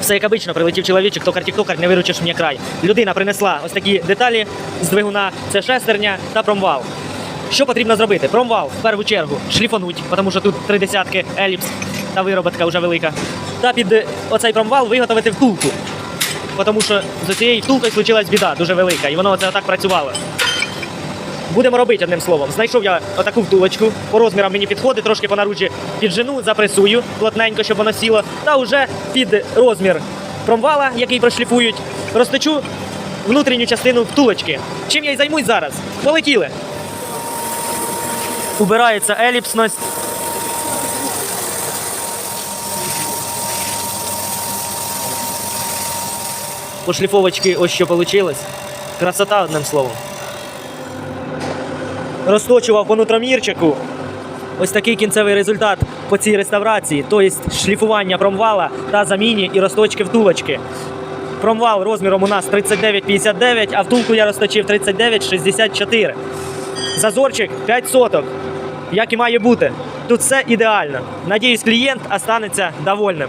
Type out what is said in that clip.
Все як обично, прилетів чоловічок, токар тіктокар, не виручиш мені край. Людина принесла ось такі деталі з двигуна, це шестерня та промвал. Що потрібно зробити? Промвал в першу чергу шліфануть, тому що тут три десятки еліпс та вироботка вже велика. Та під оцей промвал виготовити втулку. Тому що з цією втулкою случилась біда дуже велика, і воно оце так працювало. Будемо робити одним словом. Знайшов я отаку втулочку, по розмірам мені підходить, трошки по наружі піджену, запресую плотненько, щоб воно сіло. Та вже під розмір промвала, який прошліфують, розточу внутрішню частину втулочки. Чим я й займусь зараз? Полетіли. Убирається еліпсність. Пошліфовочки ось що вийшло. Красота, одним словом розточував по нутромірчику. Ось такий кінцевий результат по цій реставрації, тобто шліфування промвала та заміні і розточки втулочки. Промвал розміром у нас 39,59, а втулку я розточив 39,64. Зазорчик 5 соток, як і має бути. Тут все ідеально. Надіюсь, клієнт останеться довольним.